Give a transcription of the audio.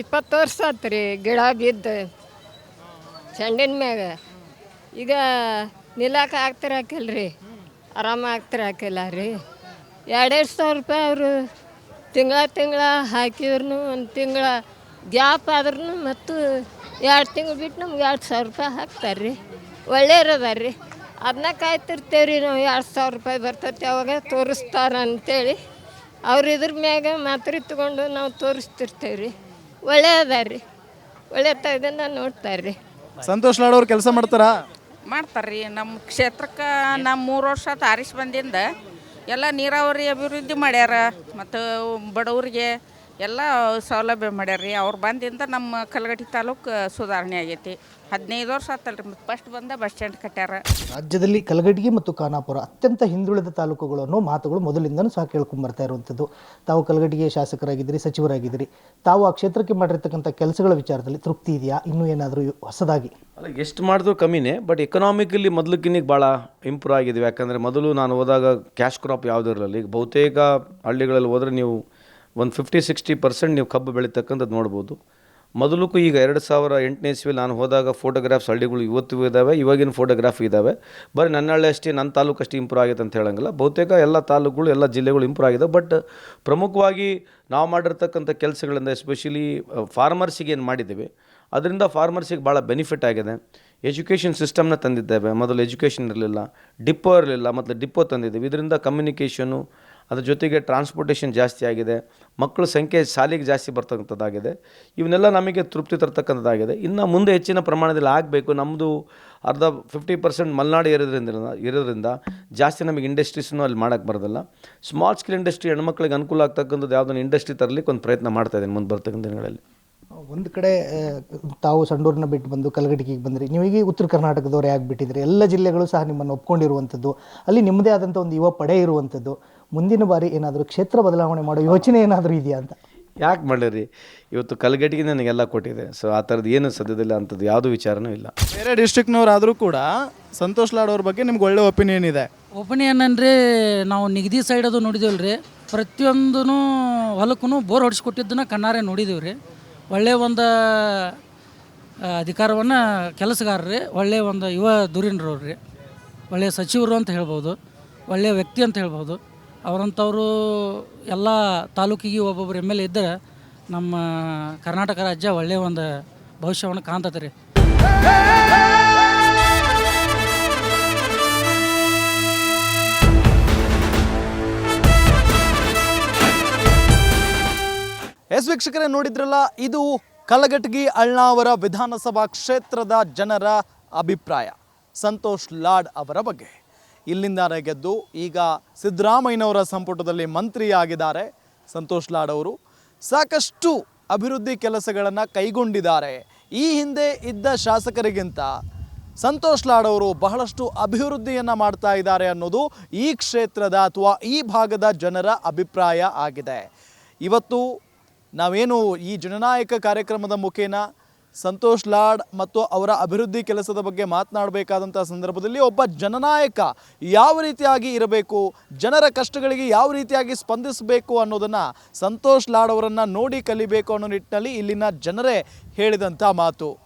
ಇಪ್ಪತ್ತು ವರ್ಷ ಆತು ರೀ ಗಿಡ ಬಿದ್ದು ಚೆಂಡಿನ ಮ್ಯಾಗ. ಈಗ ನಿಲ್ಲಕ್ಕೆ ರೀ. ಆರಾಮ ಆಗ್ತಿರಾಕಿಲ್ಲ ರೀ. ಎರಡೆರಡು ಸಾವಿರ ರೂಪಾಯಿ ಅವರು ತಿಂಗಳ ತಿಂಗಳ ಹಾಕಿದ್ರು ಒಂದು ತಿಂಗಳ ಗ್ಯಾಪ್ ಆದ್ರೂ ಮತ್ತು ಎರಡು ತಿಂಗಳು ಬಿಟ್ಟು ನಮ್ಗೆ ಎರಡು ಸಾವಿರ ರೂಪಾಯಿ ಹಾಕ್ತಾರೆ ರೀ. ಒಳ್ಳೆಯರದ ರೀ. ಅದನ್ನ ಕಾಯ್ತಿರ್ತೇವೆ ರೀ ನಾವು ಎರಡು ಸಾವಿರ ರೂಪಾಯಿ ಬರ್ತೈತಿ ಅವಾಗ ತೋರಿಸ್ತಾರ ಅಂತೇಳಿ ಅವ್ರು ಇದ್ರ ಮ್ಯಾಗ ಮಾತ್ರೆ ತಗೊಂಡು ನಾವು ತೋರಿಸ್ತಿರ್ತೇವೆ ರೀ. ಒಳ್ಳೆಯದ ರೀ ಒಳ್ಳೆ ತಗದಿಂದ ನೋಡ್ತಾರೆ ರೀ ಸಂತೋಷ್ ಲಾಡ್ ಅವ್ರು ಕೆಲಸ ಮಾಡ್ತಾರಾ? ಮಾಡ್ತಾರ್ರಿ. ನಮ್ಮ ಕ್ಷೇತ್ರಕ್ಕೆ ನಮ್ಮ ಮೂರು ವರ್ಷ ತಾರಿಸ್ ಬಂದಿಂದ ಎಲ್ಲ ನೀರಾವರಿ ಅಭಿವೃದ್ಧಿ ಮಾಡ್ಯಾರ. ಮತ್ತು ಬಡವರಿಗೆ ಎಲ್ಲ ಸೌಲಭ್ಯ ಮಾಡ್ಯಾರ ರೀ ಅವ್ರು ಬಂದಿಂದ ನಮ್ಮ ಕಲಗಟ್ಟಿ ತಾಲೂಕು ಸುಧಾರಣೆ ಆಗೈತಿ. ಹದಿನೈದು ವರ್ಷ ಆತಲ್ರಿ ಮತ್ತು ಫಸ್ಟ್ ಬಂದ ಬಸ್ ಸ್ಟ್ಯಾಂಡ್ ಕಟ್ಟ್ಯಾರ ರಾಜ್ಯದಲ್ಲಿ ಕಲಗಟಗಿ ಮತ್ತು ಖಾನಾಪುರ ಅತ್ಯಂತ ಹಿಂದುಳಿದ ತಾಲೂಕುಗಳು ಅನ್ನೋ ಮಾತುಗಳು ಮೊದಲಿಂದನೂ ಸಹ ಕೇಳ್ಕೊಂಬರ್ತಾ ಇರುವಂಥದ್ದು. ತಾವು ಕಲಗಟಿಗೆ ಶಾಸಕರಾಗಿದ್ದೀರಿ ಸಚಿವರಾಗಿದ್ದೀರಿ. ತಾವು ಆ ಕ್ಷೇತ್ರಕ್ಕೆ ಮಾಡಿರ್ತಕ್ಕಂಥ ಕೆಲಸಗಳ ವಿಚಾರದಲ್ಲಿ ತೃಪ್ತಿ ಇದೆಯಾ? ಇನ್ನೂ ಏನಾದರೂ ಹೊಸದಾಗಿ? ಅಲ್ಲ ಎಷ್ಟು ಮಾಡಿದ್ರು ಕಮ್ಮಿನೇ ಬಟ್ ಎಕನಾಮಿಕಲಿ ಮೊದಲಕ್ಕಿನ್ನಿಗೆ ಭಾಳ ಇಂಪ್ರೂವ್ ಆಗಿದ್ದೀವಿ ಯಾಕಂದರೆ ಮೊದಲು ನಾನು ಹೋದಾಗ ಕ್ಯಾಶ್ ಕ್ರಾಪ್ ಯಾವುದೂ ಇರಲಿಲ್ಲ. ಈಗ ಬಹುತೇಕ ಹಳ್ಳಿಗಳಲ್ಲಿ ಹೋದರೆ ನೀವು ಒಂದು ಫಿಫ್ಟಿ ಸಿಕ್ಸ್ಟಿ ಪರ್ಸೆಂಟ್ ನೀವು ಕಬ್ಬು ಬೆಳೀತಕ್ಕಂಥದ್ದು ನೋಡ್ಬೋದು. ಮೊದಲಕ್ಕೂ ಈಗ ಎರಡು ಸಾವಿರ ಎಂಟನೇ ಇಸ್ವಿ ನಾನು ಹೋದಾಗ ಫೋಟೋಗ್ರಾಫ್ಸ್ ಹಳ್ಳಿಗಳು ಇವತ್ತು ಇದ್ದಾವೆ, ಇವಾಗಿನ ಫೋಟೋಗ್ರಾಫ್ ಇದ್ದಾವೆ. ಬರೀ ನನ್ನ ಹಳ್ಳಿ ಅಷ್ಟೇ, ನನ್ನ ತಾಲೂಕು ಅಷ್ಟೇ ಇಂಪ್ರೂವ್ ಆಗಿದೆ ಅಂತ ಹೇಳೋಂಗಿಲ್ಲ. ಬಹುತೇಕ ಎಲ್ಲ ತಾಲೂಕುಗಳು, ಎಲ್ಲ ಜಿಲ್ಲೆಗಳು ಇಂಪ್ರೂವ್ ಆಗಿದೆ. ಬಟ್ ಪ್ರಮುಖವಾಗಿ ನಾವು ಮಾಡಿರ್ತಕ್ಕಂಥ ಕೆಲಸಗಳಿಂದ ಎಸ್ಪೆಷಲಿ ಫಾರ್ಮರ್ಸಿಗೆ ಏನು ಮಾಡಿದ್ದೀವಿ, ಅದರಿಂದ ಫಾರ್ಮರ್ಸಿಗೆ ಭಾಳ ಬೆನಿಫಿಟ್ ಆಗಿದೆ. ಎಜುಕೇಷನ್ ಸಿಸ್ಟಮ್ನ ತಂದಿದ್ದೇವೆ. ಮೊದಲು ಎಜುಕೇಷನ್ ಇರಲಿಲ್ಲ ಡಿಪೋ ಇರಲಿಲ್ಲ, ಮತ್ತು ಡಿಪೋ ತಂದಿದ್ದೀವಿ. ಇದರಿಂದ ಕಮ್ಯುನಿಕೇಷನು ಅದ್ರ ಜೊತೆಗೆ ಟ್ರಾನ್ಸ್ಪೋರ್ಟೇಷನ್ ಜಾಸ್ತಿ ಆಗಿದೆ. ಮಕ್ಕಳ ಸಂಖ್ಯೆ ಶಾಲೆಗೆ ಜಾಸ್ತಿ ಬರ್ತಕ್ಕಂಥದ್ದಾಗಿದೆ. ಇವನ್ನೆಲ್ಲ ನಮಗೆ ತೃಪ್ತಿ ತರ್ತಕ್ಕಂಥದ್ದಾಗಿದೆ. ಇನ್ನು ಮುಂದೆ ಹೆಚ್ಚಿನ ಪ್ರಮಾಣದಲ್ಲಿ ಆಗಬೇಕು. ನಮ್ಮದು ಅರ್ಧ ಫಿಫ್ಟಿ ಪರ್ಸೆಂಟ್ ಮಲೆನಾಡು ಇರೋದ್ರಿಂದ ಇರೋದ್ರಿಂದ ಜಾಸ್ತಿ ನಮಗೆ ಇಂಡಸ್ಟ್ರೀಸ್ನು ಅಲ್ಲಿ ಮಾಡೋಕ್ಕೆ ಬರೋದಿಲ್ಲ. ಸ್ಮಾಲ್ ಸ್ಕೇಲ್ ಇಂಡಸ್ಟ್ರಿ ಹೆಣ್ಮಕ್ಳಿಗೆ ಅನುಕೂಲ ಆಗ್ತಕ್ಕಂಥದ್ದು ಯಾವುದನ್ನು ಇಂಡಸ್ಟ್ರಿ ತರಲಿಕ್ಕೆ ಒಂದು ಪ್ರಯತ್ನ ಮಾಡ್ತಾ ಇದ್ದೀನಿ ಮುಂದೆ ಬರ್ತಕ್ಕಂಥ ದಿನಗಳಲ್ಲಿ. ಒಂದು ಕಡೆ ತಾವು ಸಂಡೂರನ್ನ ಬಿಟ್ಟು ಬಂದು ಕಲಗಟಿಗೆ ಬಂದ್ರಿ. ನೀವೀಗ ಉತ್ತರ ಕರ್ನಾಟಕದವರೇ ಆಗಿಬಿಟ್ಟಿದ್ರೆ. ಎಲ್ಲ ಜಿಲ್ಲೆಗಳು ಸಹ ನಿಮ್ಮನ್ನು ಒಪ್ಕೊಂಡಿರುವಂಥದ್ದು. ಅಲ್ಲಿ ನಿಮ್ಮದೇ ಆದಂಥ ಒಂದು ಯುವ ಪಡೆ ಇರುವಂಥದ್ದು. ಮುಂದಿನ ಬಾರಿ ಏನಾದರೂ ಕ್ಷೇತ್ರ ಬದಲಾವಣೆ ಮಾಡೋ ಯೋಚನೆ ಏನಾದರೂ ಇದೆಯಾ ಅಂತ? ಯಾಕೆ ಮಾಡಿರಿ ಇವತ್ತು ಕಲ್ಗಟ್ಟಿಗೆ ನನಗೆಲ್ಲ ಕೊಟ್ಟಿದೆ. ಸೊ ಆ ಥರದ್ದು ಏನು ಸದ್ಯದಲ್ಲಿ ಅಂಥದ್ದು ಯಾವುದೂ ವಿಚಾರನೂ ಇಲ್ಲ. ಬೇರೆ ಡಿಸ್ಟ್ರಿಕ್ಟ್ನವರಾದರೂ ಕೂಡ ಸಂತೋಷ್ ಲಾಡ್ ಅವ್ರ ಬಗ್ಗೆ ನಿಮ್ಗೆ ಒಳ್ಳೆ ಒಪಿನಿಯನ್ ಇದೆ. ಒಪಿನಿಯನ್ ಅಂದರೆ ನಾವು ನಿಗದಿ ಸೈಡ್ ಅದು ನೋಡಿದೇವಲ್ಲ ರೀ. ಪ್ರತಿಯೊಂದೂ ಹೊಲಕ್ಕೂ ಬೋರ್ ಹೊಡಿಸ್ಕೊಟ್ಟಿದ್ದನ್ನ ಕಣ್ಣಾರೆ ನೋಡಿದ್ದೀವಿ ರೀ. ಒಳ್ಳೆಯ ಒಂದು ಅಧಿಕಾರವನ್ನು ಕೆಲಸಗಾರರಿ ಒಳ್ಳೆಯ ಒಂದು ಯುವ ಧುರೀಣರವ್ರಿ ರೀ. ಒಳ್ಳೆಯ ಸಚಿವರು ಅಂತ ಹೇಳ್ಬೋದು ಒಳ್ಳೆಯ ವ್ಯಕ್ತಿ ಅಂತ ಹೇಳ್ಬೋದು. ಅವರಂಥವರು ಎಲ್ಲ ತಾಲೂಕಿಗೆ ಒಬ್ಬೊಬ್ಬರು ಎಂ ಎಲ್ ಎ ಇದ್ದರೆ ನಮ್ಮ ಕರ್ನಾಟಕ ರಾಜ್ಯ ಒಳ್ಳೆಯ ಒಂದು ಭವಿಷ್ಯವನ್ನು ಕಾಣ್ತದೆ ರೀ. ಎಸ್ ವೀಕ್ಷಕರೇ ನೋಡಿದ್ರಲ್ಲ, ಇದು ಕಲಗಟಗಿ ಅಳ್ನಾವರ ವಿಧಾನಸಭಾ ಕ್ಷೇತ್ರದ ಜನರ ಅಭಿಪ್ರಾಯ. ಸಂತೋಷ್ ಲಾಡ್ ಅವರ ಬಗ್ಗೆ. ಇಲ್ಲಿಂದ ಗೆದ್ದು ಈಗ ಸಿದ್ದರಾಮಯ್ಯನವರ ಸಂಪುಟದಲ್ಲಿ ಮಂತ್ರಿಯಾಗಿದ್ದಾರೆ ಸಂತೋಷ್ ಲಾಡ್ ಅವರು. ಸಾಕಷ್ಟು ಅಭಿವೃದ್ಧಿ ಕೆಲಸಗಳನ್ನು ಕೈಗೊಂಡಿದ್ದಾರೆ. ಈ ಹಿಂದೆ ಇದ್ದ ಶಾಸಕರಿಗಿಂತ ಸಂತೋಷ್ ಲಾಡ್ ಅವರು ಬಹಳಷ್ಟು ಅಭಿವೃದ್ಧಿಯನ್ನು ಮಾಡ್ತಾ ಇದ್ದಾರೆ ಅನ್ನೋದು ಈ ಕ್ಷೇತ್ರದ ಅಥವಾ ಈ ಭಾಗದ ಜನರ ಅಭಿಪ್ರಾಯ ಆಗಿದೆ. ಇವತ್ತು ನಾವೇನು ಈ ಜನನಾಯಕ ಕಾರ್ಯಕ್ರಮದ ಮುಖೇನ ಸಂತೋಷ್ ಲಾಡ್ ಮತ್ತು ಅವರ ಅಭಿವೃದ್ಧಿ ಕೆಲಸದ ಬಗ್ಗೆ ಮಾತನಾಡಬೇಕಾದಂಥ ಸಂದರ್ಭದಲ್ಲಿ ಒಬ್ಬ ಜನನಾಯಕ ಯಾವ ರೀತಿಯಾಗಿ ಇರಬೇಕು, ಜನರ ಕಷ್ಟಗಳಿಗೆ ಯಾವ ರೀತಿಯಾಗಿ ಸ್ಪಂದಿಸಬೇಕು ಅನ್ನೋದನ್ನು ಸಂತೋಷ್ ಲಾಡ್ ಅವರನ್ನು ನೋಡಿ ಕಲಿಬೇಕು ಅನ್ನೋ ನಿಟ್ಟಿನಲ್ಲಿ ಇಲ್ಲಿನ ಜನರೇ ಹೇಳಿದಂಥ ಮಾತು.